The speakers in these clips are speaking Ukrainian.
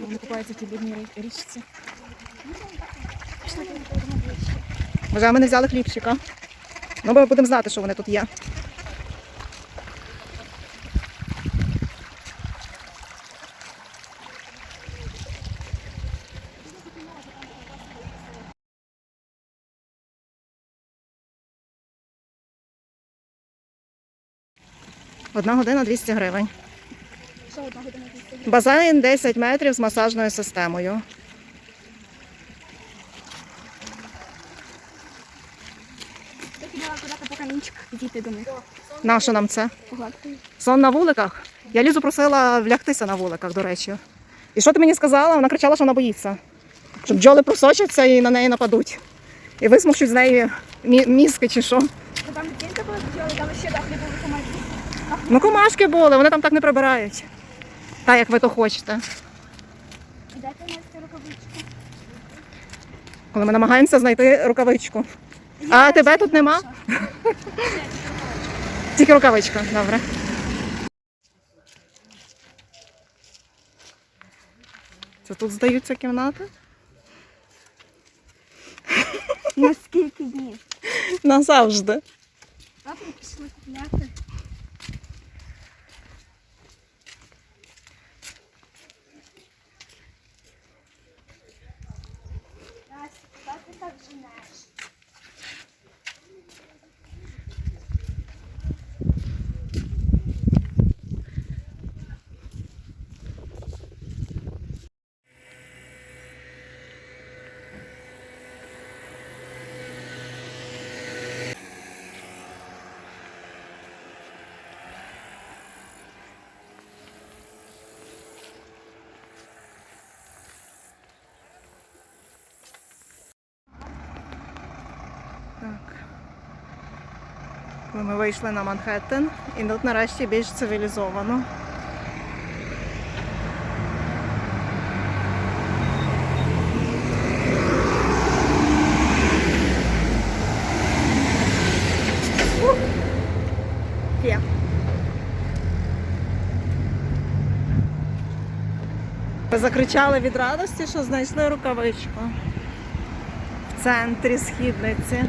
Вони купаються в тій бідній річці. Може, ми не взяли хлібчика. Ну, бо будемо знати, що вони тут є. Одна година 200 гривень. Що одна година вісім? Базайн 10 метрів з масажною системою. Них. Нащо нам це? Сон на вуликах? Я Лізу просила влягтися на вуликах, до речі. І що ти мені сказала? Вона кричала, що вона боїться. Що бджоли просочаться і на неї нападуть. І висмокчуть з неї мі- мізки чи що. Там дитинка була, хотіла, там ще дахлі були команді. Ну, комашки були, вони там так не прибирають. Так, як ви то хочете. Дайте нести рукавичку. Коли ми намагаємося знайти рукавичку. А тебе тут нема? Тільки рукавичка, добре. Це тут здаються кімнати? На скільки днів? Назавжди. Завтра пішли купляти. Ми вийшли на Манхеттен і тут нарешті більш цивілізовано. Закричали від радості, що знайшли рукавичку в центрі східниці.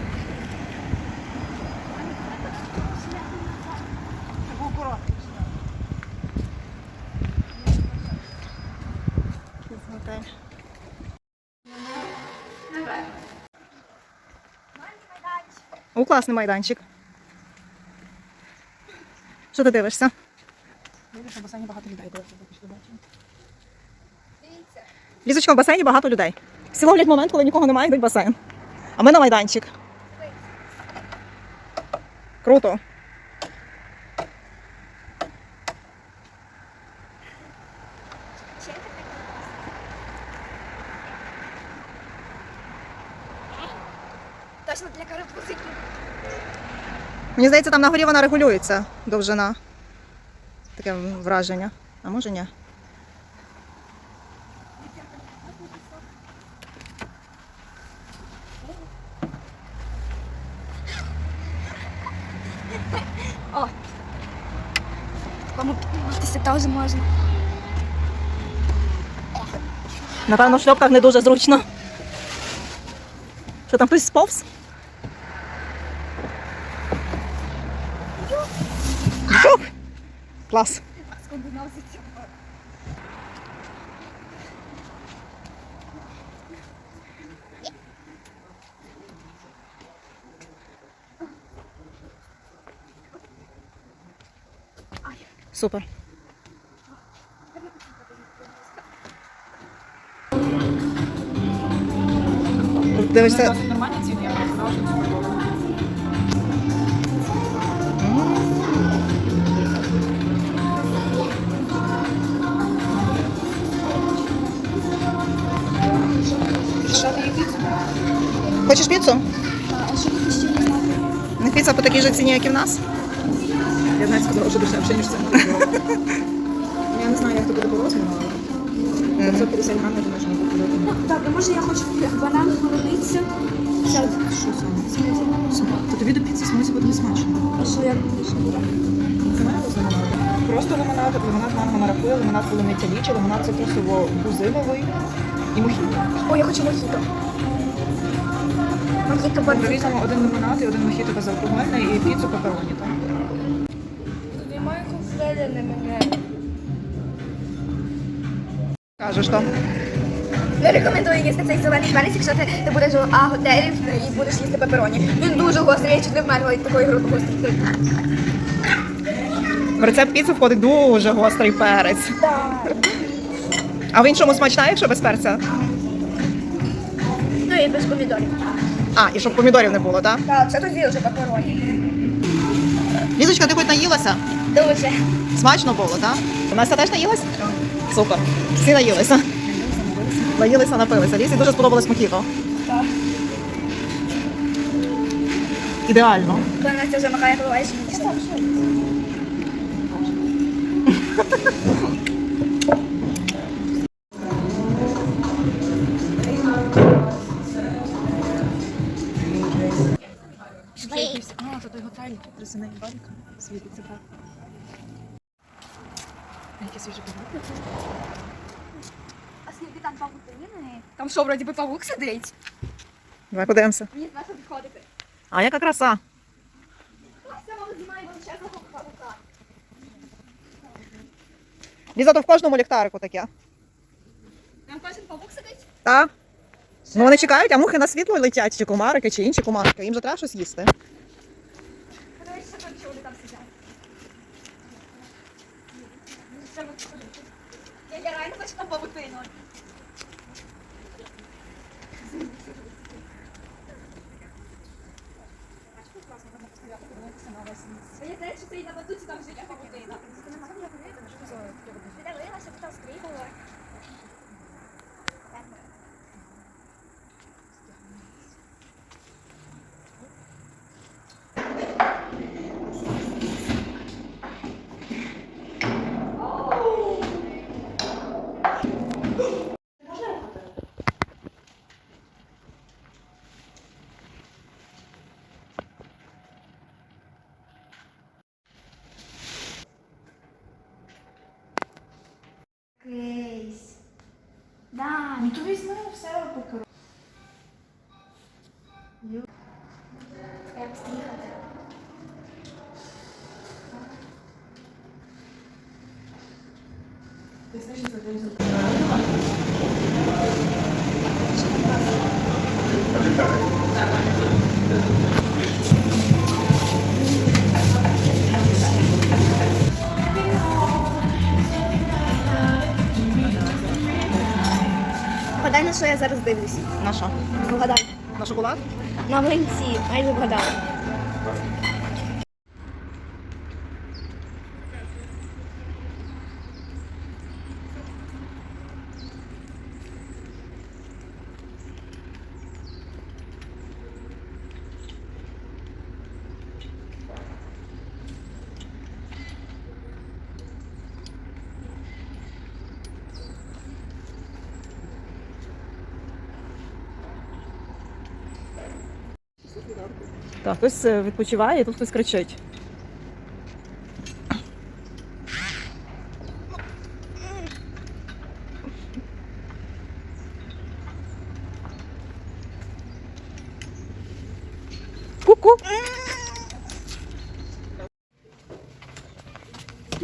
Готель. О, класний майданчик. Що ти дивишся? Дивишся, в басейні багато людей бачимо. Дивіться. Лізочка, в басейні багато людей. Всі ловлять момент, коли нікого немає, йдуть в басейн. А ми на майданчик. Круто. Точно для карапузиків. Мені здається, там на горі вона регулюється довжина. Таке враження. А може ні? О! Кому підніматися теж можна. Напевно, в шльопках не дуже зручно. Що там хтось сповз? Клас. Скондинавзиться. Супер. Тут Дивишся. Хочеш піцу? Не піца по такій же ціні, як і в нас. Я навіть сказала, що дешевше, ніж це. Я не знаю, як це буде по розміру, але 550 грам, я думаю, що не буде. Так, а може я хочу банан? Це Що саме? То тобі до піци смузі буде не смачно. а що як. Просто лимонад, лимонад манго маракуя, лимонад полуниця ліча, лимонад цитрусово-бузиновий і мохіто. Ой, я хочу мохіто. Мохіто Добре, візьмемо один лимонад і один мохіто безалкогольний і піцу пепероні. так? Немає куфеля на мене. Кажеш там. Не рекомендую їсти цей зелений перець, якщо ти, ти будеш у А готелів і будеш їсти пепероні. Він дуже гострий, я чуть не вмерла від такої гострої. В рецепт піци входить дуже гострий перець. Так. А в іншому смачна, якщо без перця? Ну і без помідорів. А, і щоб помідорів не було, так? Так, це тоді вже пепероні. Лізочка, ти хоч наїлася? Дуже. Смачно було, так? Настя теж наїлась? Супер. Всі наїлися. Наїлися, напилися. Лізі дуже сподобалось мохіто. Так. Ідеально. Коли Настя вже махає головою, що не готель, красивий банк, світиться так. Які свіжі продукти. А скільки там павутини? Там що, вроді би павук сидить? Давай подивимося. Мені з нашого підходити. А яка краса. Мама знімає величезного павука. Ліза, то в кожному ліхтарику таке. Там кожен павук сидить? Так. Ну вони чекають, а мухи на світло летять, чи комарики, чи інші комарики. Їм же треба щось їсти. Що вони там сидять. Я, я реально хочу там павутину. Мені здається, що це і на батуті там життя павутина. Но това измерено в северната Каролина. Как стихате? Ти слышишь, что ты що я зараз дивлюсь. На що? Вгадай. На шоколад? На млинці. Майже вгадала. Так, хтось е, відпочиває, тут хтось кричить. Ку-ку.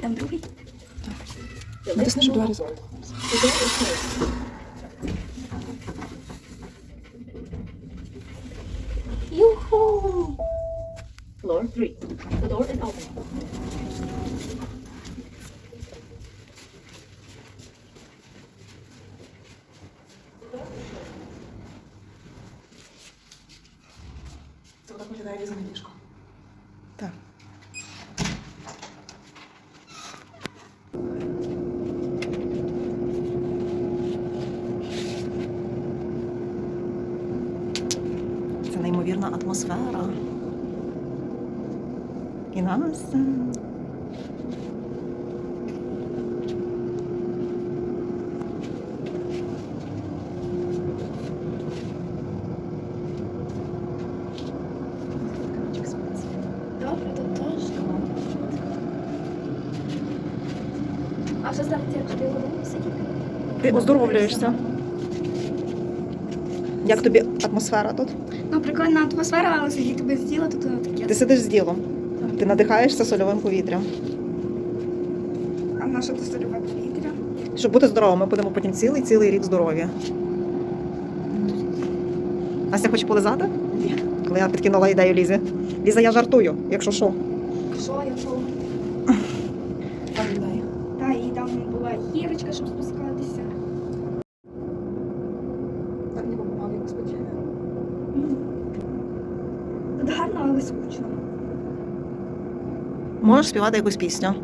Там другий. Натисни, щоб двері закрити. Floor 3. The door is open. Це так виглядає різне ліжко. Так. Це неймовірна атмосфера inanmışsın. Добре, то теж. А що ставиться, якщо ти його сидіти? Ти оздоровлюєшся. Як тобі атмосфера тут? Ну, прикольна атмосфера, але сидіти без діла, то таке. Ти сидиш з ділом. Ти надихаєшся сольовим повітрям. А наше то сольове повітря. Щоб бути здоровим, ми будемо потім цілий цілий рік здорові. Настя хоче полизати? Ні. Коли я підкинула ідею Лізі. Ліза, я жартую, якщо що. Що я що? Пам'ятаю. Та, і там була гірочка, щоб спускатися. Так не побував, як спочатку. Гарно, але скучно. Можеш співати якусь пісню.